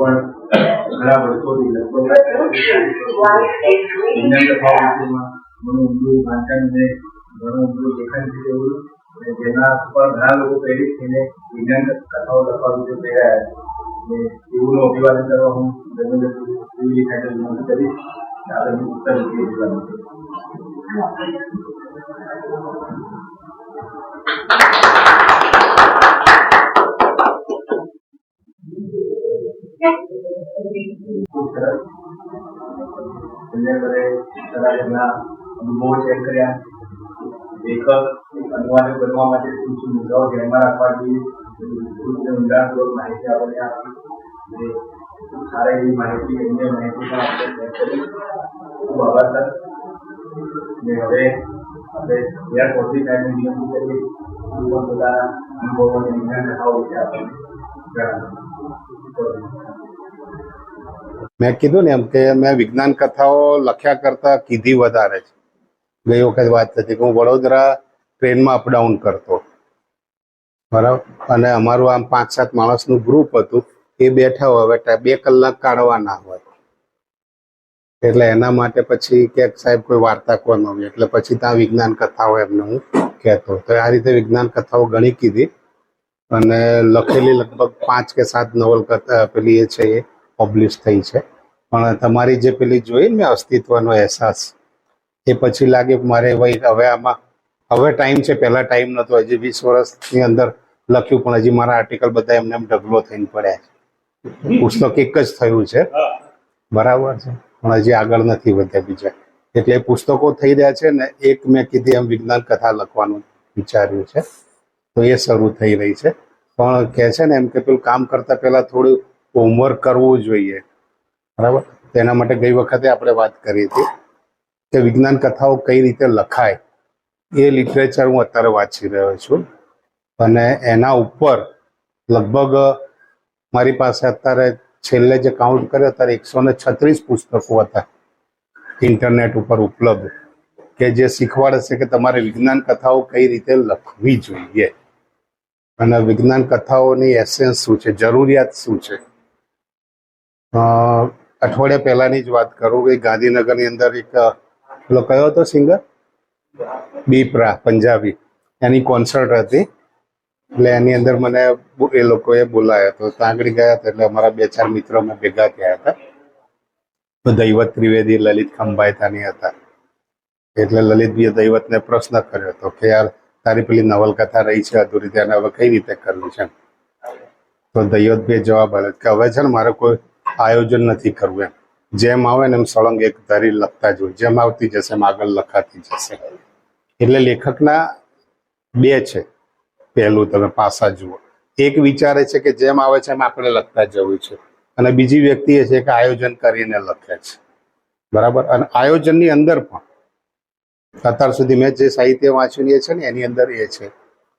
પણ ઘણા વર્ષોથી લગભગ કથાઓ ઘણું ઊંડું વાંચન અને ઘણું ઊંડું લેખન છે તેવું. અને જેના પણ ઘણા લોકો પ્રેરિત થઈને વિજ્ઞાન કથાઓ લખવા છે. તેઓનું અભિવાદન કરવા હું ધર્મેન્દ્ર ત્રિવેદી કરીશ આગળનું પુસ્તક. સંજયભાઈ કલાકારના અનુભવો શેર કર્યા. લેખક અનુવાદક બનવા માટે શું શું મુદ્દાઓ ધ્યાનમાં રાખવા જોઈએ ઊંડાણપૂર્વક માહિતી આપણને આપી મેં કીધું ને એમ કે મેં વિજ્ઞાન કથાઓ લખ્યા કરતા કીધી વધારે છે. ગઈ વખત વાત થતી કે હું વડોદરા ટ્રેનમાં અપડાઉન કરતો. બરાબર? અને અમારું આમ પાંચ સાત માણસનું ગ્રુપ હતું. એ બેઠા હોય હવે બે કલાક કાઢવાના હોય. એટલે એના માટે પછી ક્યાંક સાહેબ કોઈ વાર્તા કોણ હોય એટલે પછી ત્યાં વિજ્ઞાન કથાઓ એમને હું કહેતો. તો આ રીતે વિજ્ઞાન કથાઓ ઘણી કીધી. અને લખેલી લગભગ પાંચ કે સાત નવલકથા, પેલી એ છે એ. પબ્લિશ થઈ છે. પણ તમારી જે પેલી જોઈ ને અસ્તિત્વનો અહેસાસ, એ પછી લાગે મારે ભાઈ હવે આમાં, હવે ટાઈમ છે, પહેલા ટાઈમ નતો, હજી વીસ વર્ષની અંદર લખ્યું, પણ હજી મારા આર્ટિકલ બધા એમને એમ ઢગલો થઈને પડ્યા છે. પુસ્તક એક જ થયું છે. બરાબર છે. પણ હજી આગળ નથી વધ્યા બીજા. એટલે પુસ્તકો થઈ રહ્યા છે ને એક મેં કીધી એમ વિજ્ઞાન કથા લખવાનું વિચાર્યું છે. તો એ શરૂ થઈ રહી છે. પણ કહે છે ને એમ કે પેલું કામ કરતા પહેલા થોડું હોમવર્ક કરવું જોઈએ. બરાબર? તેના માટે ગઈ વખતે આપણે વાત કરી હતી કે વિજ્ઞાન કથાઓ કઈ રીતે લખાય એ લિટરેચર હું અત્યારે વાંચી રહ્યો છું. અને એના ઉપર લગભગ મારી પાસે અત્યારે છેલ્લે જે કાઉન્ટ કર્યો ત્યારે એકસો ને છત્રીસ પુસ્તકો હતા ઇન્ટરનેટ ઉપર ઉપલબ્ધ કે જે શીખવાડે છે કે તમારે વિજ્ઞાન કથાઓ કઈ રીતે લખવી જોઈએ. અને વિજ્ઞાન કથાઓની એસેન્સ શું છે? જરૂરિયાત શું છે? અઠવાડિયા પહેલાની જ વાત કરું. કે ગાંધીનગરની અંદર એક પેલો કયો હતો સિંગર? બીપરા, પંજાબી. એની કોન્સર્ટ હતી. એટલે એની અંદર મને એ લોકોએ બોલાયો હતો. ત્યાં ગયા હતા એટલે અમારા બે ચાર મિત્રો અમે ભેગા થયા હતા. તો દૈવત ત્રિવેદી, લલિત ખંભાઈ તાની હતા. એટલે લલિતભાઈએ દૈવતને પ્રશ્ન કર્યો હતો કે, યાર, તારી પેલી નવલકથા રહી છે અધૂરી તેને હવે કઈ રીતે કરવી છે? તો દૈવતભાઈ જવાબ આપ્યો કે, હવે છે ને, મારે કોઈ આયોજન નથી કરવું એમ. જેમ આવે ને એમ સળંગ એક ધરી લખતા જ હોય. જેમ આવતી જશે એમ આગળ લખાતી જશે. એટલે લેખકના બે છે. પહેલું તમે પાસા જુઓ. એક વિચારે છે કે જેમ આવે છે એમ આપણે લખતા જવું છે. અને બીજી વ્યક્તિ એ છે કે આયોજન કરીને લખે છે. બરાબર? અને આયોજનની અંદર પણ. અત્યાર સુધી મેં જે સાહિત્ય વાંચ્યું એ છે ને, એની અંદર એ છે.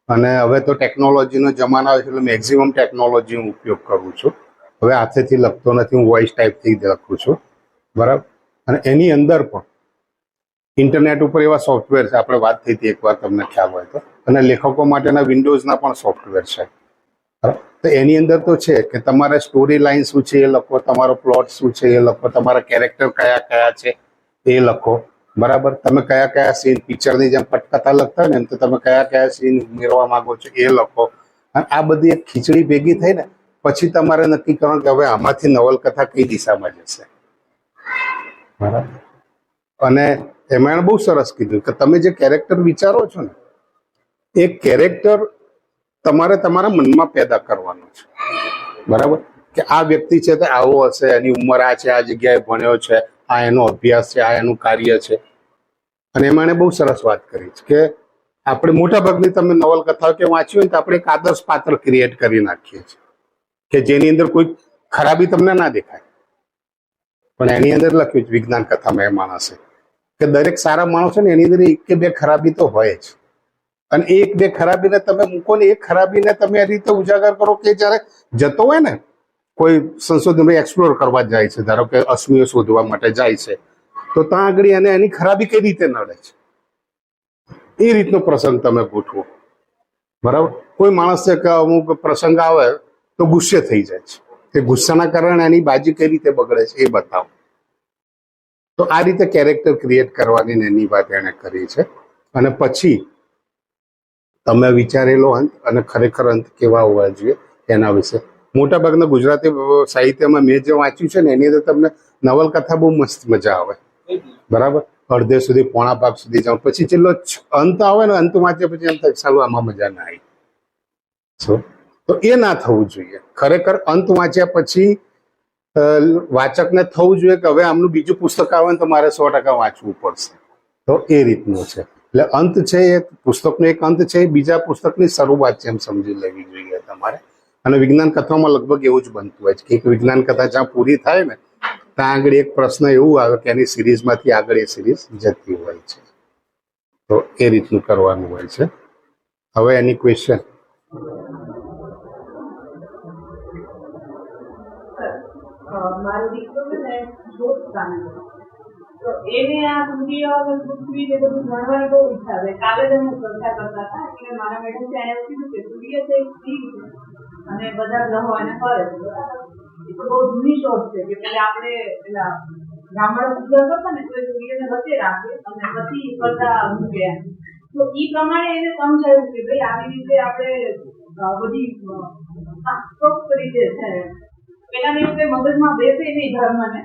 અને હવે તો ટેકનોલોજીનો જમાનો છે એટલે મેક્ઝિમમ ટેકનોલોજી હું ઉપયોગ કરું છું. હવે હાથેથી લખતો નથી, હું વોઇસ ટાઈપથી લખું છું. બરાબર? અને એની અંદર પણ ઇન્ટરનેટ ઉપર એવા સોફ્ટવેર છે, આપણે વાત થઈ હતી એકવાર તમને ખ્યાલ હોય તો. અને લેખકો માટેના વિન્ડોઝના પણ સોફ્ટવેર છે. બરાબર? તો એની અંદર તો છે કે તમારે સ્ટોરી લાઈન શું છે એ લખો, તમારો પ્લોટ શું છે એ લખો, તમારા કેરેક્ટર કયા કયા છે એ લખો. બરાબર? તમે કયા કયા સીન પિક્ચરની જેમ પટકથા લખતા હોય ને તો તમે કયા કયા સીન ઉમેરવા માંગો છો એ લખો. અને આ બધી એક ખીચડી ભેગી થઈ ને પછી તમારે નક્કી કરવાનું કે હવે આમાંથી નવલકથા કઈ દિશામાં જશે? બરાબર. અને એમાં એણે બહુ સરસ કીધું કે તમે જે કેરેક્ટર વિચારો છો ને એ કેરેક્ટર તમારે તમારા મનમાં પેદા કરવાનું છે. બરાબર. કે આ વ્યક્તિ છે તે આવો હશે એની ઉંમર આ છે આ જગ્યાએ ભણ્યો છે આ એનો અભ્યાસ છે આ એનું કાર્ય છે. અને એમાં એણે બહુ સરસ વાત કરી છે કે આપણે મોટા ભાગની તમે નવલકથાઓ કે વાંચી હોય તો આપણે એક આદર્શ પાત્ર ક્રિએટ કરી નાખીએ છીએ. કે જેની અંદર કોઈ ખરાબી તમને ના દેખાય. પણ એની અંદર લખ્યું છે વિજ્ઞાન કથામાં એ માણસે કે દરેક સારા માણસો ને એની અંદર એક કે બે ખરાબી તો હોય જ. અને એક બે ખરાબીને તમે મૂકો ને એ ખરાબીને તમે એ રીતે ઉજાગર કરો કે જ્યારે જતો હોય ને કોઈ સંશોધન એક્સપ્લોર કરવા જાય છે ધારો કે અશ્મિઓ શોધવા માટે જાય છે તો ત્યાં આગળ એને એની ખરાબી કઈ રીતે નડે છે? એ રીતનો પ્રસંગ તમે ગોઠવો. બરાબર? કોઈ માણસ છે કે અમુક પ્રસંગ આવે તો ગુસ્સે થઈ જાય છે. તે ગુસ્સાના કારણે એની બાજી કઈ રીતે બગડે છે એ બતાવો. તો આ રીતે કેરેક્ટર ક્રિએટ કરવાની એની વાત એણે કરી છે. અને પછી તમે વિચારેલો અંત અને ખરેખર અંત કેવા હોવા જોઈએ એના વિશે. મોટાભાગના ગુજરાતી સાહિત્યમાં મેં જે વાંચ્યું છે ને એની અંદર તમને નવલકથા બહુ મસ્ત મજા આવે. બરાબર? અડધે સુધી પોણા ભાગ સુધી જાઓ. પછી છેલ્લો અંત આવે ને અંત વાંચે પછી થાય સારું આમાં મજા ના આવી. So, તો એ ના થવું જોઈએ. ખરેખર અંત વાંચ્યા પછી વાચકને થવું જોઈએ કે હવે આમનું બીજું પુસ્તક આવે ને તો મારે સો ટકા વાંચવું પડશે. તો એ રીતનું છે. એટલે અંત છે એ, પુસ્તકનો એક અંત છે બીજા પુસ્તકની શરૂઆત છે એમ સમજી લેવી જોઈએ તમારે. અને વિજ્ઞાન કથામાં લગભગ એવું જ બનતું હોય છે કે એક વિજ્ઞાન કથા જ્યાં પૂરી થાય ને, ત્યાં આગળ એક પ્રશ્ન એવું આવે કે એની સિરીઝમાંથી આગળ એ સિરીઝ જતી હોય છે. તો એ રીતનું કરવાનું હોય છે. હવે એની ક્વેશ્ચન મારો દીકરો છે ને શોધ સામે તો એને આ અને પૃથ્વી જે બધું જાણવાની બહુ ઈચ્છા છે. કાલે જ અમે ચર્ચા કરતા હતા, એટલે મારા મેડમ એને એવું કીધું કે સૂર્ય છે. સ્ત્રી અને બધા ગ્રહો એને ફરે એ તો બહુ જૂની શોધ છે કે પેલા આપણે પેલા બ્રાહ્મણ પૂજા કરતા ને, તો એ સૂર્યને વચ્ચે રાખે અને પછી કરતા મૂકે તો ઈ પ્રમાણે એને સમજાયું કે ભાઈ આવી રીતે આપણે બધી શાસ્ત્રોક્ત રીતે છે. પેલા ને મગજમાં બેસે નહીં ધર્મને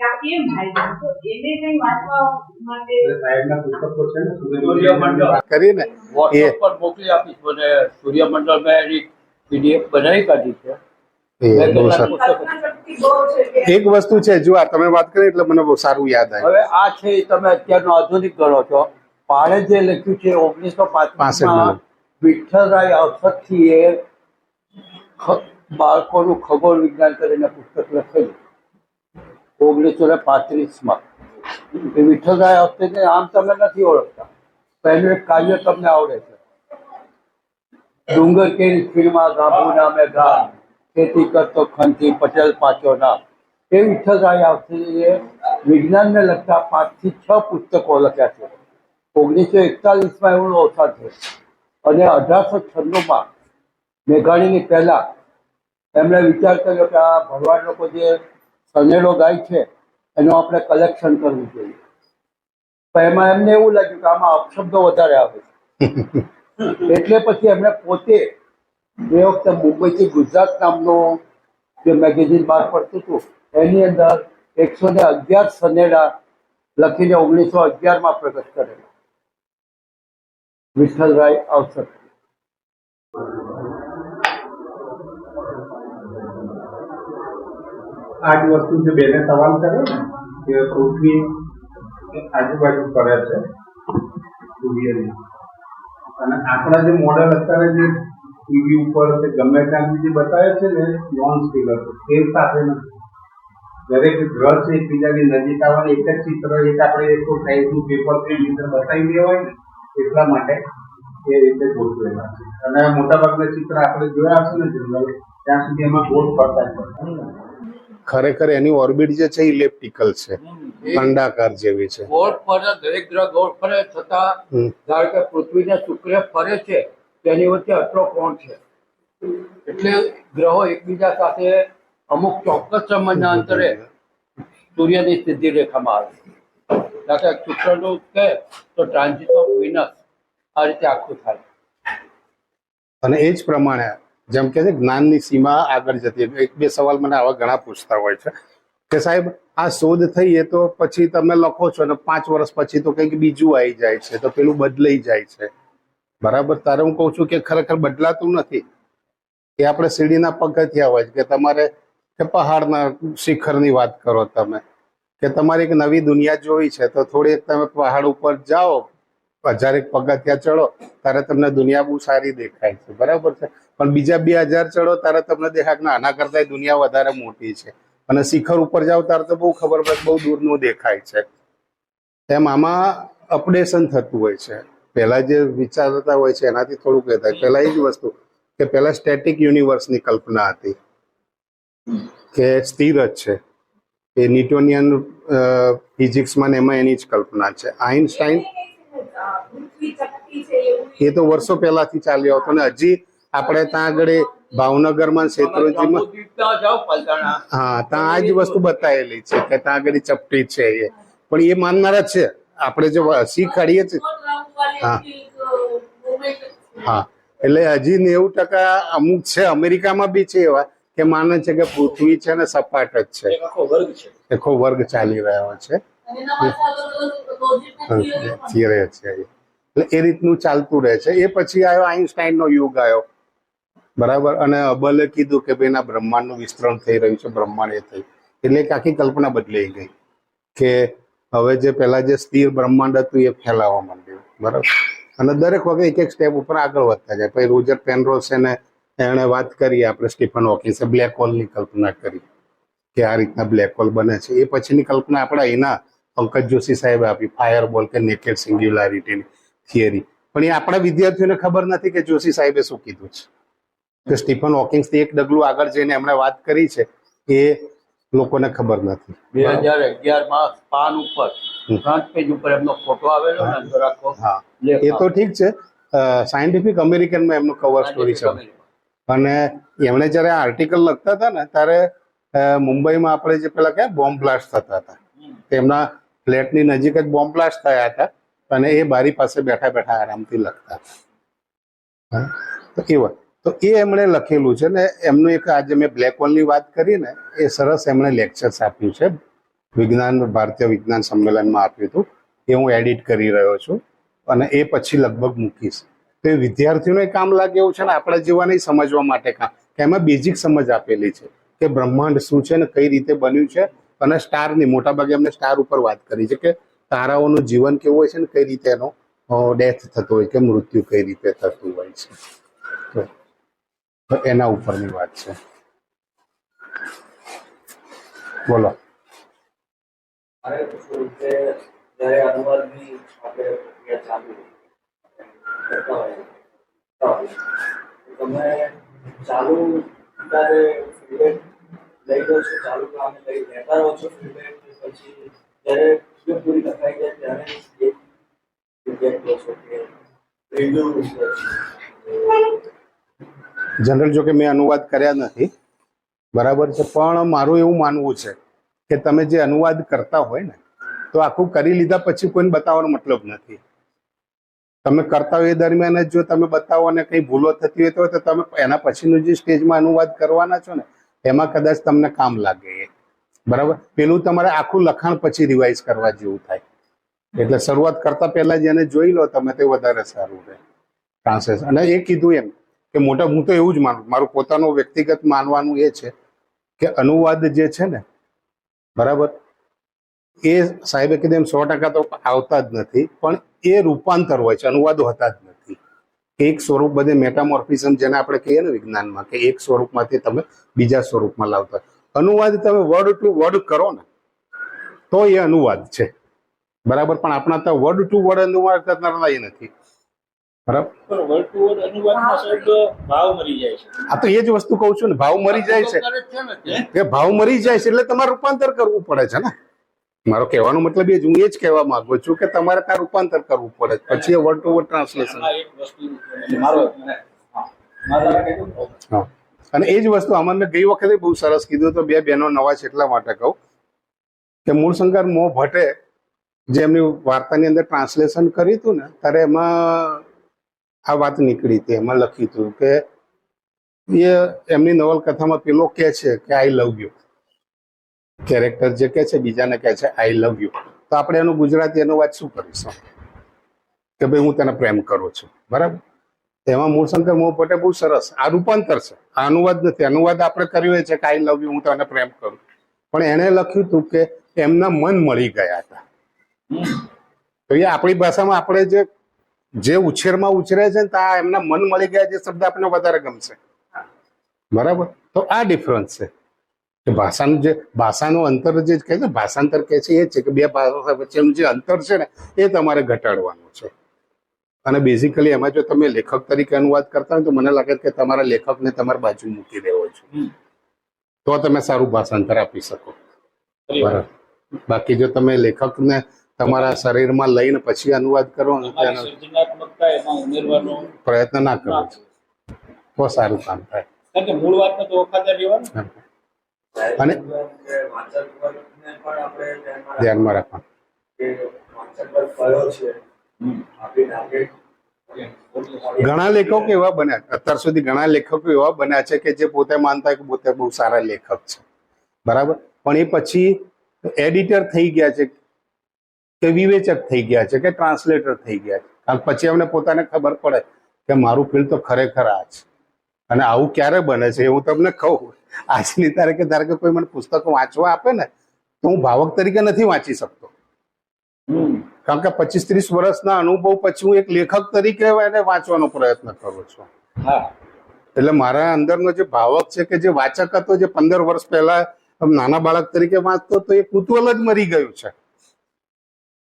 કેમ થાય તો એને કઈ વાંચવા માટે સાહેબના પુસ્તકો છે ને સૂર્યમંડળ. વાત કરીએ ને. એ. વોટ્સએપ પર મોકલી આપીશ. મને સૂર્યમંડળ મેં એની પીડીએફ બનાવી કાઢી છે. એ બહુ સારું. કલ્પના શક્તિ બહુ છે કે એક વસ્તુ છે જો આ તમે વાત કરી એટલે મને બહુ સારું યાદ આવ્યું હવે આ છે એ તમે અત્યારનો આધુનિક ગણો છો. પાળે જે લખ્યું છે ઓગણીસો પાંચ વિઠ્ઠલરાય અવસદથી એ બાળકોનું ખગોળ વિજ્ઞાન કરીને પુસ્તક લખેલું. ઓગણીસો ને પાંત્રીસમાં. એ વિઠ્ઠલરાય અવસદને આમ તમે નથી ઓળખતા. પહેલું એક કાવ્ય તમને આવડે છે. ડુંગર કેરી ફિલ્મમાં ગાભું નામે ગા ખેતી કરતો ખંતી પટેલ પાછો નામ. એ વિઠ્ઠલરાય આવશે વિજ્ઞાનને લગતા પાંચથી છ પુસ્તકો લખ્યા છે. ઓગણીસો એકતાલીસમાં એમનું અવસાન થયું અને અઢારસો છન્નુંમાં મેઘાણીની પહેલા એમણે વિચાર કર્યો કે આ ભરવાડ લોકો જે સનેડો ગાય છે એનું આપણે કલેક્શન કરવું જોઈએ. પણ એમાં એમને એવું લાગ્યું કે આમાં અપશબ્દો વધારે આવે છે. એટલે પછી એમણે પોતે એ વખતે મુંબઈથી ગુજરાત નામનું જે મેગેઝિન બહાર પડતું હતું એની અંદર એકસો ને અગિયાર સનેડા લખીને ઓગણીસો અગિયારમાં પ્રગટ કરેલા. વિઠ્ઠલરાય અવસર. આ જ વસ્તુ જે બેને સવાલ કર્યો ને કે પૃથ્વી આજુબાજુ ફરે છે, સૂર્યની. અને આપણા જે મોડેલ અત્યારે જે ટીવી ઉપર કે ગમે ત્યાં જે બતાવે છે ને નોન સ્ટીલર એ સાથે નથી. દરેક ગ્રહ છે, એકબીજાની નજીક આવવાની, એક જ ચિત્ર, એક આપણે એક સાઈઝનું પેપર પ્રિન્ટ અંદર બતાવી દેવાય ને, એટલા માટે એ રીતે ગોઠવેલા છે. અને મોટાભાગના ચિત્ર આપણે જોયા હશે ને, જનરલ, ત્યાં સુધી એમાં ગોળ ફરતા જ હોય ખરેખર એની ઓર્બિટ જે છે ઇલેપ્ટિકલ છે. અંડાકાર જેવી છે. ગોળ ફરે દરેક ગ્રહ ગોળ ફરે છતાં ધારો કે પૃથ્વીને શુક્ર ફરે છે તેની વચ્ચે આટલો કોણ છે? એટલે ગ્રહો એકબીજા સાથે અમુક ચોક્કસ સમયના અંતરે સૂર્યની સીધી રેખામાં આવે કારણ કે શુક્રનું કહે તો ટ્રાન્ઝિટ ઓફ વિનસ આ રીતે આખું થાય. અને એ જ પ્રમાણે જેમ કે જ્ઞાનની સીમા આગળ જતી એક બે સવાલ મને આવા ઘણા પૂછતા હોય છે. કે સાહેબ, આ શોધ થઈ એ તો પછી તમે લખો છો અને પાંચ વર્ષ પછી તો કંઈક બીજું આવી જાય છે, તો પેલું બદલાઈ જાય છે. બરાબર? તારે હું કહું છું કે ખરેખર બદલાતું નથી. એ આપણે સીડીના પગથિયા હોય કે તમારે કે પહાડના શિખરની વાત કરો તમે. કે તમારે એક નવી દુનિયા જોઈ છે, તો થોડી તમે પહાડ ઉપર જાઓ હજારેક પગથિયા ચડો ત્યારે તમને દુનિયા બહુ સારી દેખાય છે. બરાબર છે? પણ બીજા બે હજાર ચડો તારે તમને દેખાય ના, આના કરતા દુનિયા વધારે મોટી છે. અને શિખર ઉપર જાવ તારે તો બહુ ખબર પડે બહુ દૂરનું દેખાય છે. એમ આમાં અપડેશન થતું હોય છે. પહેલા જે વિચારતા હોય છે એનાથી થોડુંક એ થાય પહેલા એ જ વસ્તુ કે પહેલા સ્ટેટિક યુનિવર્સની કલ્પના હતી. કે સ્થિર જ છે. એ ન્યુટોનિયન ફિઝિક્સમાં એમાં એની જ કલ્પના છે. આઇન્સ્ટાઈન એ તો વર્ષો પહેલાથી ચાલ્યો હતો ને. હજી આપણે ત્યાં આગળ ભાવનગરમાં શેત્રુંજીમાં. હા ત્યાં આ જ વસ્તુ બતાવેલી છે કે ત્યાં આગળ ચપટી છે એ. પણ એ માનનારા છે. આપણે જો શીખાડીએ છીએ હા. હા. એટલે હજી નેવું ટકા અમુક છે અમેરિકામાં બી છે એવા કે માને છે કે પૃથ્વી છે ને સપાટ જ છે. આખો વર્ગ છે. આખો વર્ગ ચાલી રહ્યો છે. થિયરી છે. એટલે એ રીતનું ચાલતું રહે છે. એ પછી આવ્યો આઈન્સ્ટાઈન નો યુગ આવ્યો બરાબર? અને અબલે કીધું કે ભાઈ ના બ્રહ્માંડનું વિસ્તરણ થઈ રહ્યું છે બ્રહ્માંડ એ થઈ. એટલે એક આખી કલ્પના બદલાઈ ગઈ કે હવે જે પેલા જે સ્થિર બ્રહ્માંડ હતું એ ફેલાવા માંડ્યું. બરાબર? અને દરેક વખતે એક એક સ્ટેપ ઉપર આગળ વધતા જાય. પછી રોજર પેનરોસ ને એણે વાત કરી આપણે સ્ટીફન હોકિન્સે બ્લેક હોલની કલ્પના કરી કે આ રીતના બ્લેક હોલ બને છે. એ પછીની કલ્પના આપણા એના પંકજ જોશી સાહેબે આપી ફાયર બોલ કે નેકેડ સિંગ્યુલારિટીની થિયરી પણ એ આપણા વિદ્યાર્થીઓને ખબર નથી કે જોશી સાહેબે શું કીધું છે. કે સ્ટીફન હોકિંગ્સથી એક ડગલું આગળ જઈને એમણે વાત કરી છે એ લોકોને ખબર નથી. બે હજાર અગિયારમાં પાન ઉપર ફ્રન્ટ પેજ ઉપર એમનો ફોટો આવેલો ને અંદર આખો હા. એ તો ઠીક છે. સાયન્ટિફિક અમેરિકનમાં એમનું કવર સ્ટોરી છે. અને એમણે જ્યારે આર્ટિકલ લખતા હતા ને ત્યારે મુંબઈમાં આપણે જે પેલા ક્યાં બોમ્બ બ્લાસ્ટ થતા હતા. તેમના ફ્લેટની નજીક જ બોમ્બ બ્લાસ્ટ થયા હતા અને એ બારી પાસે બેઠા બેઠા આરામથી લખતા. તો એવા તો એ એમણે લખેલું છે ને એમનું એક આજે મેં બ્લેક હોલની વાત કરી ને એ સરસ એમણે લેક્ચર્સ આપ્યું છે. વિજ્ઞાન, ભારતીય વિજ્ઞાન સંમેલનમાં આપ્યું હતું. એ હું એડિટ કરી રહ્યો છું અને એ પછી લગભગ મૂકીશ. તો એ વિદ્યાર્થીઓને કામ લાગે એવું છે ને? આપણા જેવાને સમજવા માટે કામ. કે એમાં બેઝિક સમજ આપેલી છે કે બ્રહ્માંડ શું છે ને, કઈ રીતે બન્યું છે અને સ્ટારની મોટાભાગે અમને સ્ટાર ઉપર વાત કરી છે કે તારાઓનું જીવન કેવું હોય છે ને, કઈ રીતે એનો ડેથ થતો હોય કે મૃત્યુ કઈ રીતે થતું હોય છે. તો એના ઉપરની વાત છે. બોલો. તમે ચાલુ ત્યારે લઈ છો, ચાલુ કામ લઈ લેતા રહો છો પછી જ્યારે ફીડબેક પૂરી લખાઈ જાય ત્યારે જનરલ, જો કે મેં અનુવાદ કર્યા નથી, બરાબર છે, પણ મારું એવું માનવું છે કે તમે જે અનુવાદ કરતા હોય ને, તો આખું કરી લીધા પછી કોઈને બતાવવાનો મતલબ નથી. તમે કરતા હોય એ દરમિયાન જ જો તમે બતાવો અને કંઈ ભૂલો થતી હોય તો તમે એના પછીનું જે સ્ટેજમાં અનુવાદ કરવાના છો ને એમાં કદાચ તમને કામ લાગે બરાબર? પેલું તમારે આખું લખાણ પછી રિવાઇઝ કરવા જેવું થાય. એટલે શરૂઆત કરતા પહેલા જેને જોઈ લો તમે, તે વધારે સારું રહે. ટ્રાન્સલેશન અને એ કીધું એમ કે મોટા, હું તો એવું જ માનું, મારું પોતાનું વ્યક્તિગત માનવાનું એ છે કે અનુવાદ જે છે ને, બરાબર? એ સાહેબે કીધું એમ, સો ટકા તો આવતા જ નથી, પણ એ રૂપાંતર હોય છે, અનુવાદો હતા જ નથી એક સ્વરૂપ બધે મેટામોર્ફિઝમ જેને આપણે કહીએ ને વિજ્ઞાનમાં કે એક સ્વરૂપમાંથી તમે બીજા સ્વરૂપમાં લાવતા. અનુવાદ તમે વર્ડ ટુ વર્ડ કરો ને તો એ અનુવાદ છે. બરાબર? પણ આપણા તો વર્ડ ટુ વર્ડ અનુવાદ કરનારા એ નથી. બરાબર? વર્ડ ટુ વર્ડ અનુવાદમાં ભાવ મરી જાય છે. આ તો એ જ વસ્તુ કહું છું ને ભાવ મરી જાય છે. કે ભાવ મરી જાય છે એટલે તમારે રૂપાંતર કરવું પડે છે ને. મારો કહેવાનો મતલબ એ જ હું એ જ કહેવા માંગુ છું કે તમારે ત્યાં રૂપાંતર કરવું પડે. પછી વર્ડ ટુ વર્ડ ટ્રાન્સલેશન અને એ જ વસ્તુ અમને મેં ગઈ વખતે બહુ સરસ કીધું તો બે બહેનો નવા છે એટલા માટે કહું કે મૂળશંકર મોહ ભટ્ટે જે એમની વાર્તાની અંદર ટ્રાન્સલેશન કર્યું હતું ને ત્યારે એમાં આ વાત નીકળી હતી એમાં લખ્યું હતું કે એ એમની નવલકથામાં પેલો કે છે કે આઈ લવ યુ કેરેક્ટર જે કહે છે, બીજાને કહે છે આઈ લવ યુ તો આપણે એનું ગુજરાતી અનુવાદ શું કરીશું? કે ભાઈ, હું તને પ્રેમ કરું છું. બરાબર? એમાં મૂળશંકર મોહપટે બહુ સરસ આ રૂપાંતર છે. આ અનુવાદ નથી. અનુવાદ આપણે કર્યો છે કે આઈ લવ યુ હું તને પ્રેમ કરું પણ એણે લખ્યું હતું કે એમના મન મળી ગયા હતા. તો એ આપણી ભાષામાં આપણે જે જે ઉછેરમાં ઉછરે છે ને એમના મન મળી ગયા જે શબ્દ આપણને વધારે ગમશે. બરાબર? તો આ ડિફરન્સ છે. કે ભાષાનું જે ભાષાનું અંતર જે કહે છે ભાષાંતર કહે છે એ છે કે બે ભાષા વચ્ચેનું જે અંતર છે ને એ તમારે ઘટાડવાનું છે. અને બેઝિકલી એમાં જો તમે લેખક તરીકે અનુવાદ કરતા હોય તો મને લાગે કે તમારા લેખકને તમારી બાજુ મૂકી દેવો છે. તો તમે સારું ભાષાંતર આપી શકો. બરાબર. બાકી જો તમે લેખકને તમારા શરીરમાં લઈને પછી અનુવાદ કરો પ્રયત્ન ના કરો. તો સારું કામ થાય. મૂળ વાત તો વફાદાર રહેવાનું. અને ધ્યાનમાં રાખવાનું. ઘણા લેખકો એવા બન્યા અત્યાર સુધી ઘણા લેખકો એવા બન્યા છે કે જે પોતે માનતા કે પોતે બહુ સારા લેખક છે. બરાબર? પણ એ પછી એડિટર થઈ ગયા છે કે વિવેચક થઈ ગયા છે કે ટ્રાન્સલેટર થઈ ગયા છે. કારણ પછી અમને પોતાને ખબર પડે કે મારું ફિલ્ડ તો ખરેખર આ છે. અને આવું ક્યારે બને છે હું તમને કહું. આજની તારીખે ધારો કે કોઈ મને પુસ્તકો વાંચવા આપે ને તો હું ભાવક તરીકે નથી વાંચી શકતો. કારણ કે પચીસ ત્રીસ વર્ષના અનુભવ પછી હું એક લેખક તરીકે એને વાંચવાનો પ્રયત્ન કરું છું. હા. એટલે મારા અંદરનો જે ભાવક છે કે જે વાચક હતો જે પંદર વર્ષ પહેલા નાના બાળક તરીકે વાંચતો તો એ કુતૂહલ જ મરી ગયું છે.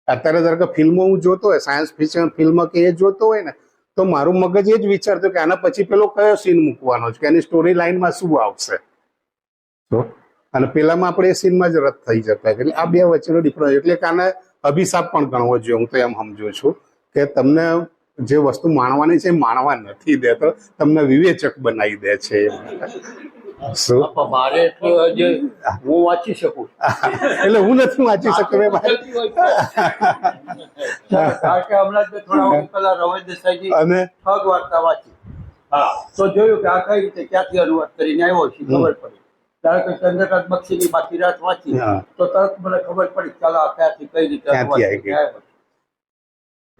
અત્યારે ધારો કે ફિલ્મો હું જોતો હોય સાયન્સ ફિક્શન ફિલ્મ કે એ જોતો હોય ને તો મારું મગજ એ જ વિચારતું કે આના પછી પેલો કયો સીન મૂકવાનો છે કે એની સ્ટોરી લાઈનમાં શું આવશે? અને પેલામાં આપણે એ સીનમાં જ રદ થઈ જતા એટલે આ બે વચ્ચેનો ડિફરન્સ એટલે કે આને અભિશાપ પણ ગણવો જોઈએ, હું તો એમ સમજુ છું કે તમને જે વસ્તુ માણવાની છે એ માણવા નથી દેતો, તમને વિવેચક બનાવી દે છે. પણ મારે તો જે હું વાંચી શકું. એટલે હું નથી વાંચી શકતો મેં મારે- જલ્દી હોય તો. કારણ કે હમણાં જ થોડા વખત પહેલા રમેશ દેસાઈજી અને? ઠગ વાર્તા વાંચી. હા તો જોયું કે આ કઈ રીતે ક્યાંથી અનુવાદ કરીને આવ્યો છે ખબર પડી. ધારો કે ચંદ્રકાંત બક્ષીની બાકી રાત વાંચી તો તરત મને ખબર પડી ચાલો આ ક્યાંથી કઈ રીતે.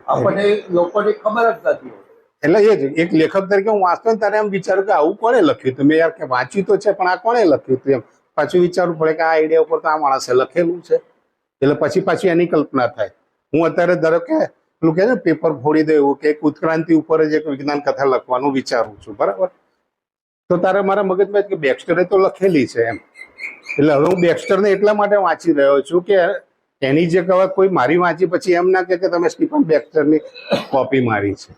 આપણને લોકોને ખબર જ નથી હોતી. એટલે એ જ, એક લેખક તરીકે હું વાંચતો ને ત્યારે એમ વિચારું કે આવું કોણે લખ્યું હતું? મેં યાર કે વાંચ્યું તો છે, પણ આ કોણે લખ્યું હતું એમ? પાછું વિચારવું પડે કે આ આઈડિયા ઉપર તો આ માણસે લખેલું છે. એટલે પછી પાછી એની કલ્પના થાય. હું અત્યારે ધારો કે પેલું કે ને પેપર ફોડી દેવું કે એક ઉત્ક્રાંતિ ઉપર જ એક વિજ્ઞાન કથા લખવાનું વિચારું છું. બરાબર? તો તારે મારા મગજમાં કે બેક્સ્ટરે તો લખેલી છે એમ. એટલે હવે હું બેક્સ્ટરને એટલા માટે વાંચી રહ્યો છું કે એની જે કહેવાય કોઈ મારી વાંચી પછી એમ ના કે તમે સ્ટીફન બેક્સ્ટરની કોપી મારી છે.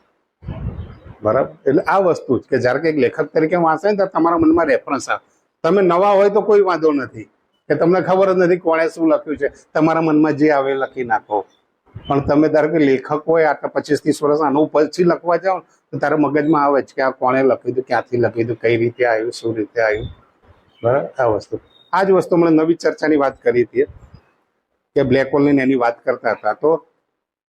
બરાબર? એટલે આ વસ્તુ જ કે જ્યારે કંઈક લેખક તરીકે વાંચે ને ત્યારે તમારા મનમાં રેફરન્સ આવે. તમે નવા હોય તો કોઈ વાંધો નથી. કે તમને ખબર જ નથી કોણે શું લખ્યું છે. તમારા મનમાં જે આવે લખી નાખો. પણ તમે ધારો કે લેખક હોય આટલા પચીસ ત્રીસ વર્ષ આનું પછી લખવા જાઓ તો તારા મગજમાં આવે છે કે આ કોણે લખ્યું હતું, ક્યાંથી લખ્યું હતું, કઈ રીતે આવ્યું, શું રીતે આવ્યું. બરાબર? આ વસ્તુ. આ જ વસ્તુ હમણાં નવી ચર્ચાની વાત કરી હતી. કે બ્લેક હોલની એની વાત કરતા હતા. તો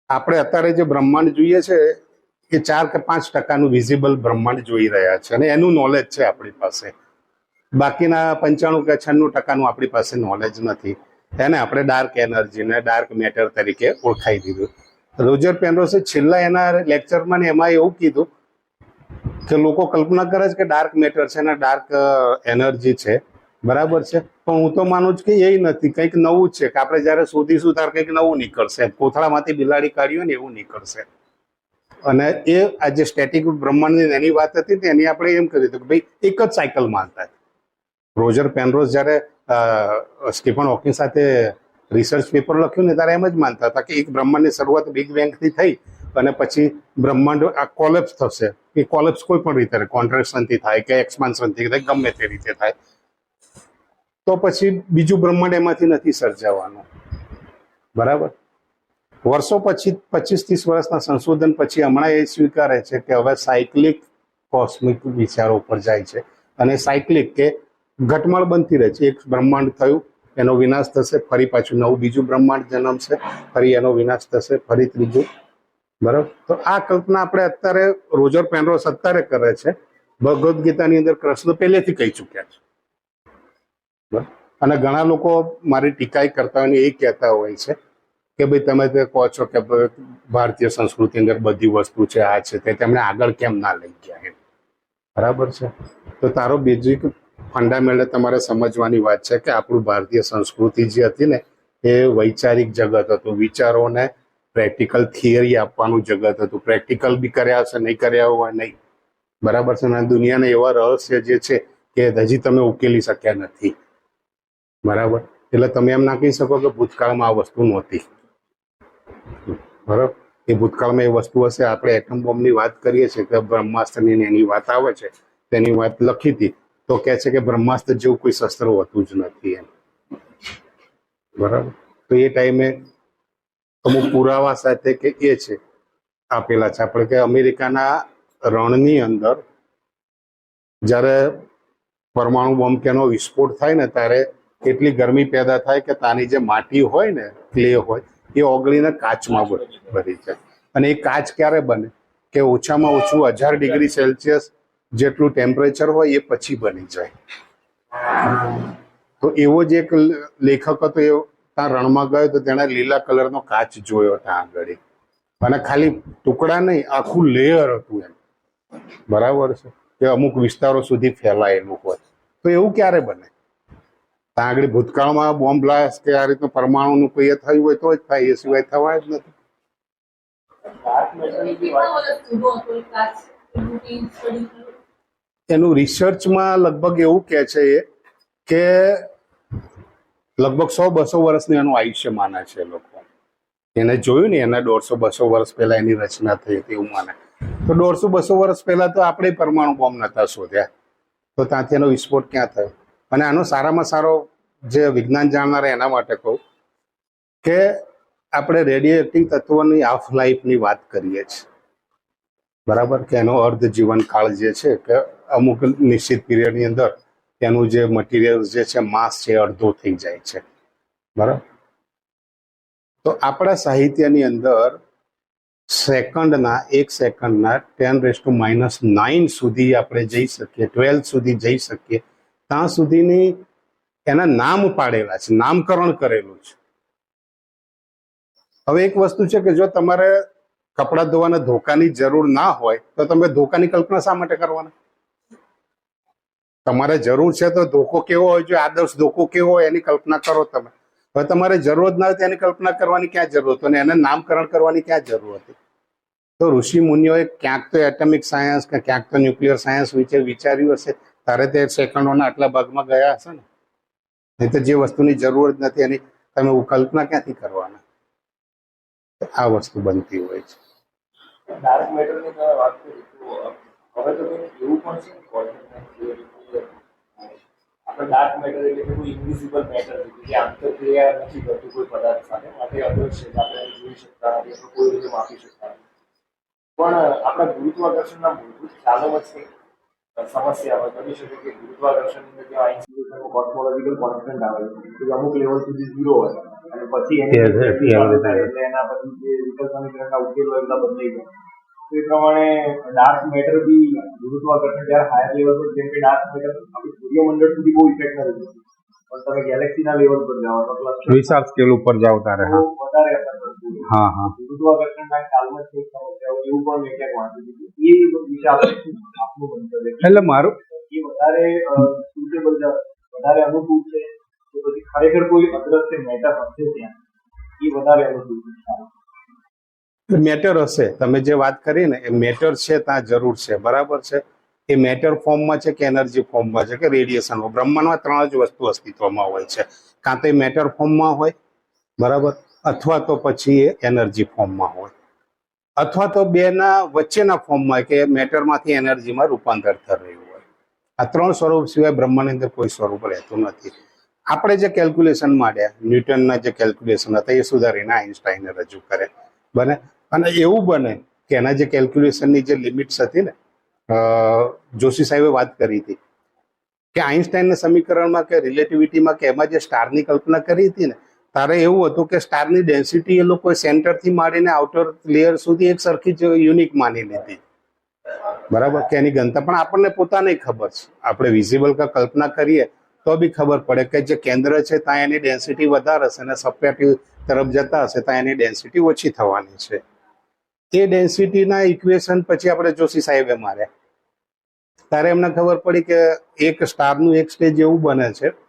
આપણે અત્યારે જે બ્રહ્માંડ જોઈએ છે એ ચાર કે પાંચ ટકાનું વિઝિબલ બ્રહ્માંડ જોઈ રહ્યા છે અને એનું નોલેજ છે આપણી પાસે. બાકીના પંચાણું કે છન્નું ટકાનું આપણી પાસે નોલેજ નથી. એને આપણે ડાર્ક એનર્જી ને ડાર્ક મેટર તરીકે ઓળખાઈ દીધું. રોજર પેનરોસે છેલ્લા એના લેક્ચરમાં ને એમાં એવું કીધું કે લોકો કલ્પના કરે છે કે ડાર્ક મેટર છે અને ડાર્ક એનર્જી છે. બરાબર છે? પણ હું તો માનું છું કે એ નથી. કંઈક નવું છે કે આપણે જ્યારે શોધીશું ત્યારે કંઈક નવું નીકળશે. કોથળામાંથી બિલાડી કાઢ્યું ને એવું નીકળશે. અને એ આ જે સ્ટેટિક બ્રહ્માંડની એની વાત હતી ને એની આપણે એમ કરી હતું કે ભાઈ એક જ સાયકલમાં હતા. રોજર પેનરોઝ જ્યારે સ્ટીફન હોકિંગ સાથે રિસર્ચ પેપર લખ્યું ને ત્યારે એમ જ માનતા હતા કે એક બ્રહ્માંડની શરૂઆત બિગ બેંગથી થઈ અને પછી બ્રહ્માંડ આ કોલેપ્સ થશે. એ કોલેપ્સ કોઈ પણ રીતે કોન્ટ્રેક્શનથી થાય કે એક્સપાન્શનથી થાય, ગમે તે રીતે થાય. તો પછી બીજું બ્રહ્માંડ એમાંથી નથી સર્જાવાનું. બરાબર? વર્ષો પછી પચીસ ત્રીસ વર્ષના સંશોધન પછી હમણાં એ સ્વીકારે છે કે હવે સાયકલિક કોસ્મિક વિચારો ઉપર જાય છે. અને સાયકલિક કે ઘટમાળ બનતી રહે છે. એક બ્રહ્માંડ થયું, એનો વિનાશ થશે, ફરી પાછું નવું બીજું બ્રહ્માંડ જન્મશે, ફરી એનો વિનાશ થશે, ફરી ત્રીજું. બરાબર? તો આ કલ્પના આપણે અત્યારે રોજર પેનરોસ અત્યારે કરે છે. ભગવદ્ ગીતાની અંદર કૃષ્ણ પહેલેથી કહી ચૂક્યા છે. બરાબર? અને ઘણા લોકો મારી ટીકાઈ કરતા હોય એ કહેતા હોય છે. કે ભાઈ તમે તે કહો છો કે ભારતીય સંસ્કૃતિ અંદર બધી વસ્તુ છે, આ છે, તે તેમણે આગળ કેમ ના લઈ ગયા એમ? બરાબર છે? તો તારો બેઝિક ફંડામેન્ટલ તમારે સમજવાની વાત છે કે આપણું ભારતીય સંસ્કૃતિ જે હતી ને, એ વૈચારિક જગત હતું. વિચારોને પ્રેક્ટિકલ થિયરી આપવાનું જગત હતું. પ્રેક્ટિકલ બી કર્યા હશે, નહીં કર્યા હોય, નહીં. બરાબર છે? અને દુનિયાના એવા રહસ્ય જે છે કે હજી તમે ઉકેલી શક્યા નથી. બરાબર? એટલે તમે એમ ના કહી શકો કે ભૂતકાળમાં આ વસ્તુ નહોતી. બરાબર? એ ભૂતકાળમાં એ વસ્તુ હશે. આપણે એટમ બોમ્બની વાત કરીએ છીએ કે બ્રહ્માસ્ત્રની એની વાત આવે છે, તેની વાત લખી હતી, તો કહે છે કે બ્રહ્માસ્ત્ર જેવું કોઈ શસ્ત્ર હોતું જ નથી એમ. બરાબર? તો એ ટાઈમે અમુક પુરાવા સાથે કે એ છે, આપેલા છે. આપણે કે અમેરિકાના રણની અંદર જ્યારે પરમાણુ બોમ્બ કે એનો વિસ્ફોટ થાય ને, ત્યારે એટલી ગરમી પેદા થાય કે તાની જે માટી હોય ને ક્લે હોય એ ઓગળીને કાચમાં ભરી જાય અને એ કાચ ક્યારે બને? કે ઓછામાં ઓછું હજાર ડિગ્રી સેલ્સિયસ જેટલું ટેમ્પરેચર હોય એ પછી બની જાય. તો એવો જ એક લેખક હતો, એ ત્યાં રણમાં ગયો તો તેણે લીલા કલરનો કાચ જોયો ત્યાં આગળ. અને ખાલી ટુકડા નહીં, આખું લેયર હતું એમ. બરાબર છે? કે અમુક વિસ્તારો સુધી ફેલાયેલું હોય. તો એવું ક્યારે બને? ત્યાં આગળ ભૂતકાળમાં બોમ્બ બ્લાસ્ટ કે આ રીતનું પરમાણુનું કોઈ થયું હોય તો જ થાય, એ સિવાય થવાય જ નથી. એનું રિસર્ચમાં લગભગ એવું કહે છે એ કે લગભગ સો બસો વર્ષનું એનું આયુષ્ય માને છે લોકો. એને જોયું ને એના દોઢસો બસો વર્ષ પહેલા એની રચના થઈ હતી એવું માને. તો દોઢસો બસો વર્ષ પહેલા તો આપણે પરમાણુ બોમ્બ નતા શોધ્યા. તો ત્યાંથી એનો વિસ્ફોટ ક્યાં થયો? અને આનો સારામાં સારો જે વિજ્ઞાન જાણનારા એના માટે કહું કે આપણે રેડિયો એક્ટિવ તત્વોની હાફ લાઈફની વાત કરીએ છીએ. બરાબર? કે એનો અર્ધ જીવનકાળ જે છે કે અમુક નિશ્ચિત પીરિયડની અંદર તેનું જે મટીરિયલ જે છે માસ છે અડધો થઈ જાય છે. બરાબર? તો આપણા સાહિત્યની અંદર સેકન્ડના, એક સેકન્ડના ten raise to minus nine સુધી આપણે જઈ શકીએ ટ્વેલ્થ સુધી જઈ શકીએ. ત્યાં સુધીની એના નામ પાડેલા છે, નામકરણ કરેલું છે. હવે એક વસ્તુ છે કે જો તમારે કપડાં ધોવાના ધોકાની જરૂર ના હોય, તો તમે ધોકાની કલ્પના શા માટે કરવાના? તમારે જરૂર છે તો ધોકો કેવો હોય, જો આદર્શ ધોકો કેવો હોય એની કલ્પના કરો તમે. હવે તમારે જરૂર જ ના હોય તો એની કલ્પના કરવાની ક્યાં જરૂર હતી? અને એને નામકરણ કરવાની ક્યાં જરૂર હતી? તો ઋષિ મુનિઓએ ક્યાંક તો એટમિક સાયન્સ કે ક્યાંક તો ન્યુક્લિયર સાયન્સ વિશે વિચાર્યું હશે. તારે તે સેકન્ડોના આટલા ભાગમાં ગયા હશે ને? નહીં તો જે વસ્તુની જરૂર જ નથી, એની તમે કલ્પના ક્યાંથી કરવાના? આ વસ્તુ બનતી હોય છે. ડાર્ક મેટરની વાત કરી આપણે ડાર્ક મેટર એટલે કોઈ ઇન્વિઝિબલ નથી કરતું કોઈ પદાર્થ સાથે, માટે આપણે જોઈ શકતા કોઈ રીતે માપી શકતા પણ આપણા ગુરુત્વાકર્ષણના મૂળભૂત ખ્યાલો કંઈક સમસ્યા હોય બની શકે કે ગુરુત્વાકર્ષણની અંદર જે આઈન્સ્ટાઈનનો કોસ્મોલોજીકલ કોન્સ્ટન્ટ આવે છે અમુક લેવલ સુધી ઝીરો હોય અને પછી એની એટલે પછી જે વિકલ સમીકરણના ઉકેલ એટલા બદલાઈ જાય તો એ પ્રમાણે ડાર્ક મેટર બી ગુરુત્વાકર્ષણ જ્યારે હાયર લેવલ પર જેમ કે ડાર્ક મેટર આપણે સૂર્યમંડળ સુધી બહુ ઇફેક્ટ નથી થતી પણ તમે ગેલેક્સીના લેવલ પર જાઓ plus વિશાળ સ્કેલ ઉપર જાઓ તારે વધારે અસર કરતું હા હા ગુરુત્વાકર્ષણના ખ્યાલમાં સમસ્યા એવું પણ મેં ક્યાંક હતું એટલે મારું એ વધારે સુટેબલ છે વધારે અનુકૂળ છે તો પછી ખરેખર કોઈ અદ્રશ્ય મેટર હશે ત્યાં. એ વધારે અનુકૂળ છે. મેટર હશે. તમે જે વાત કરી ને એ મેટર છે ત્યાં જરૂર છે. બરાબર છે? એ મેટર ફોર્મમાં છે કે એનર્જી ફોર્મમાં છે કે રેડિયેશન બ્રહ્માંડમાં ત્રણ જ વસ્તુ અસ્તિત્વમાં હોય છે. કાં તો એ મેટર ફોર્મમાં હોય બરાબર? અથવા તો પછી એ એનર્જી ફોર્મમાં હોય. અથવા તો બેના વચ્ચેના ફોર્મમાં કે મેટરમાંથી એનર્જીમાં રૂપાંતર થઈ રહ્યું હોય. આ ત્રણ સ્વરૂપ સિવાય બ્રહ્માની અંદર કોઈ સ્વરૂપ રહેતું નથી. આપણે જે કેલ્ક્યુલેશન માંડ્યા, ન્યૂટનના જે કેલ્ક્યુલેશન હતા, એ સુધારીને આઈન્સ્ટાઈને રજૂ કરે બને? અને એવું બને કે એના જે કેલ્ક્યુલેશનની જે લિમિટ્સ હતી ને જોશી સાહેબે વાત કરી હતી. કે આઈન્સ્ટાઈનના સમીકરણમાં કે રિલેટિવિટીમાં કે એમાં જે સ્ટારની કલ્પના કરી હતી ને તારે એવું હતું કે સ્ટારની ડેન્સિટી એ લોકોએ સેન્ટરથી માંડીને આઉટર લેયર સુધી એક સરખી જ યુનિક માની લીધી. બરાબર? કે એની ઘનતા પણ આપણને પોતાને ખબર છે. આપણે વિઝિબલ કા કલ્પના કરીએ તો બી ખબર પડે કે જે કેન્દ્ર છે ત્યાં એની ડેન્સિટી વધારે હશે અને સપાટી તરફ જતા હશે ત્યાં એની ડેન્સિટી ઓછી થવાની છે. એ ડેન્સિટીના ઇક્વેશન પછી આપણે જોશી સાહેબે માર્યા. ત્યારે એમને ખબર પડી કે એક સ્ટારનું એક સ્ટેજ એવું બને છે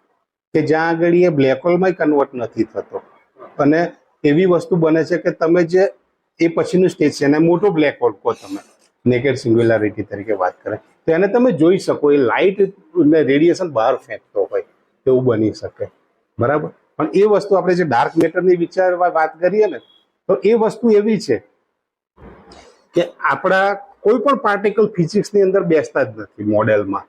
કે જ્યાં આગળ એ બ્લેક હોલમાં કન્વર્ટ નથી થતો. અને એવી વસ્તુ બને છે કે તમે જે એ પછીનું સ્ટેજ છે, એને મોટો બ્લેક હોલ કહો તમે. નેકેડ સિંગ્યુલારિટી તરીકે વાત કરે. તો એને તમે જોઈ શકો, એ લાઇટ ને રેડિયેશન બહાર ફેંકતો હોય એવું બની શકે. બરાબર? પણ એ વસ્તુ આપણે જે ડાર્ક મેટરની વિચારવા વાત કરીએ ને, તો એ વસ્તુ એવી છે કે આપણા કોઈ પણ પાર્ટિકલ ફિઝિક્સની અંદર બેસતા જ નથી મોડેલમાં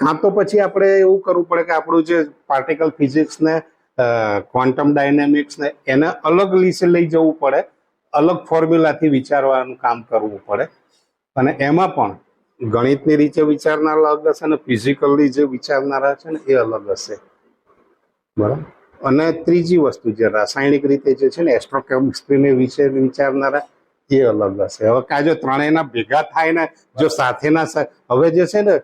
કાં તો પછી આપણે એવું કરવું પડે કે આપણું જે પાર્ટિકલ ફિઝિક્સ ને ક્વોન્ટમ ડાયનેમિક્સ ને, એને અલગ લીસે લઈ જવું પડે. અલગ ફોર્મ્યુલાથી વિચારવાનું કામ કરવું પડે. અને એમાં પણ ગણિતની રીતે વિચારનારા અલગ હશે અને ફિઝિકલી જે વિચારનારા છે ને, એ અલગ હશે. બરાબર? અને ત્રીજી વસ્તુ જે રાસાયણિક રીતે જે છે ને એસ્ટ્રોકેમિસ્ટ્રીને વિશે વિચારનારા, એ અલગ હશે. હવે કાં જો ત્રણેયના ભેગા થાય ને, જો સાથેના હવે જે છે ને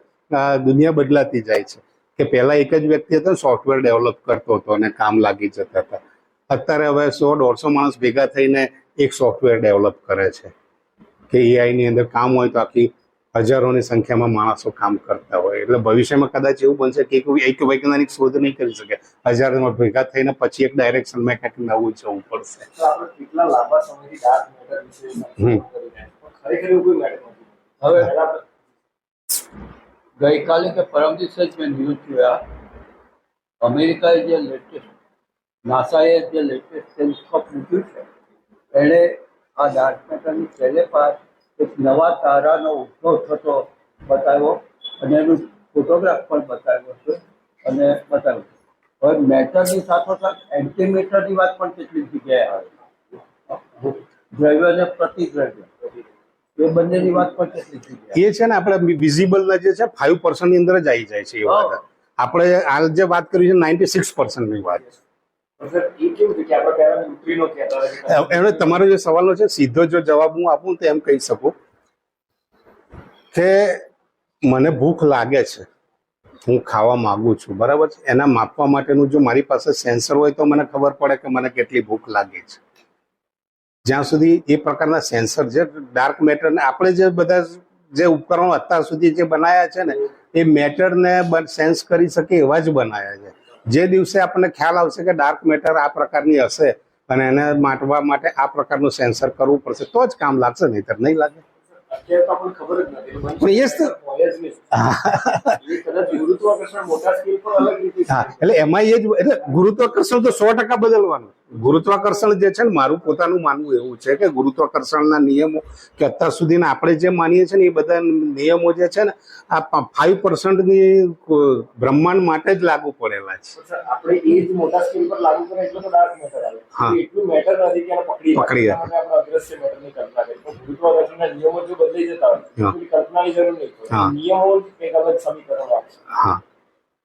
દુનિયા બદલાતી જાય છે. કે પહેલા એક જ વ્યક્તિ હતો સોફ્ટવેર ડેવલપ કરતો હતો અને કામ લાગી જતા હતા. અત્યારે હવે સો દોઢસો માણસ ભેગા થઈને એક સોફ્ટવેર ડેવલપ કરે છે. કે એઆઈની અંદર કામ હોય તો આખી હજારોની સંખ્યામાં માણસો કામ કરતા હોય. એટલે ભવિષ્યમાં કદાચ એવું બનશે કે એક વૈજ્ઞાનિક શોધ નહીં કરી શકે. હજારોમાં ભેગા થઈને પછી એક ડાયરેક્શનમાં કંઈક નવું જવું પડશે. ગઈકાલે કે પરમ દિવસે જ મેં ન્યૂઝ જોયા, અમેરિકાએ જે લેટેસ્ટ નાસાએ જે લેટેસ્ટ ટેલિસ્કોપ મૂક્યું છે, એણે આ ડાર્ક મેટરની છેલ્લે પાસ એક નવા તારાનો ઉદ્ભવ થતો બતાવ્યો અને એનું ફોટોગ્રાફ પણ બતાવ્યો છે અને બતાવ્યું હવે મેટરની સાથોસાથ એન્ટીમીટરની વાત પણ કેટલીક જગ્યાએ આવે દ્રવ્ય અને પ્રતિદ્રવ્ય. એ બંનેની વાત પણ એ છે ને આપણે વિઝિબલ જે છે ફાઈવ પર્સન્ટની અંદર જ આવી જાય છે એ વાત. આપણે હાલ જે વાત કરી છે નાઇન્ટી સિક્સ પર્સન્ટની વાત એમણે તમારો જે સવાલનો છે સીધો જો જવાબ હું આપું તો એમ કહી શકું કે મને ભૂખ લાગે છે. હું ખાવા માંગુ છું બરાબર છે? એના માપવા માટેનું જો મારી પાસે સેન્સર હોય તો મને ખબર પડે કે મને કેટલી ભૂખ લાગે છે. જ્યાં સુધી એ પ્રકારના સેન્સર છે ડાર્ક મેટર ને આપણે જે બધા જે ઉપકરણો અત્યાર સુધી જે બનાયા છે ને, એ મેટરને સેન્સ કરી શકે એવા જ બનાયા છે. જે દિવસે આપણને ખ્યાલ આવશે કે ડાર્ક મેટર આ પ્રકારની હશે અને એને માટવા માટે આ પ્રકારનું સેન્સર કરવું પડશે, તો જ કામ લાગશે, નહીતર નહીં લાગે. એટલે એમાં એ જ એટલે ગુરુત્વાકર્ષણ તો સો ટકા બદલવાનું. ગુરુત્વાકર્ષણ જે છે ને મારું પોતાનું માનવું એવું છે કે ગુરુત્વાકર્ષણના નિયમો કે અત્યાર સુધીના આપણે જે માનીએ છીએ ને એ બધા નિયમો જે છે ને આ ફાઈવ પર્સન્ટની બ્રહ્માંડ માટે જ લાગુ પડેલા છે. આપણે એ જ મોટા સ્કેલ પર લાગુ કરે એટલે તો ડાર્ક મેટર આવે. હા. એટલું મેટર નથી કે પકડી પકડી ગુરુત્વાકર્ષણના નિયમો જો બદલાઈ જતા હોય. કલ્પનાની જરૂર નહીં. નિયમો કંઈક અલગ સમીકરણ આપશે હા.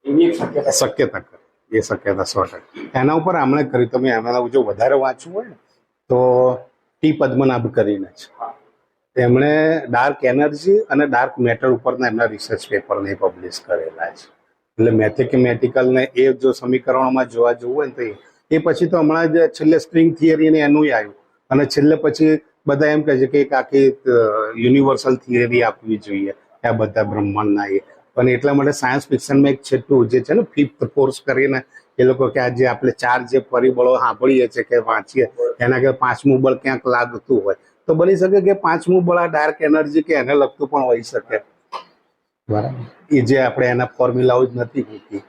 એવી એક શક્યતા. શક્યતા કરે. એ શક્યતા સો ટકા. એના ઉપર હમણાં કર્યું તમે એના જો વધારે વાંચવું હોય ને તો ટી પદ્મનાભ કરીને છે. એમણે ડાર્ક એનર્જી અને ડાર્ક મેટર ઉપરના એમના રિસર્ચ પેપરને પબ્લિશ કરેલા છે. એટલે મેથેમેટિકલ ને એ જો સમીકરણોમાં જોવા જવું હોય ને તો એ. એ પછી તો હમણાં જ છેલ્લે સ્ટ્રિંગ થિયરી ને એનું આવ્યું. અને છેલ્લે પછી બધા એમ કહે છે કે એક આખી યુનિવર્સલ થિયરી આપવી જોઈએ. આ બધા બ્રહ્માંડના એ. પણ એટલા માટે સાયન્સ ફિક્શનમાં એક છેટું જે છે ને ફિફ્થ ફોર્સ કરીને એ લોકો કે આ જે આપણે ચાર જે પરિબળો સાંભળીએ છીએ કે વાંચીએ, એના કે પાંચમું બળ ક્યાંક લાગતું હોય. તો બની શકે કે પાંચમું બળ આ ડાર્ક એનર્જી કે એને લગતું પણ હોઈ શકે. બરાબર. એ જે આપણે એના ફોર્મ્યુલાઓ જ નથી મૂકી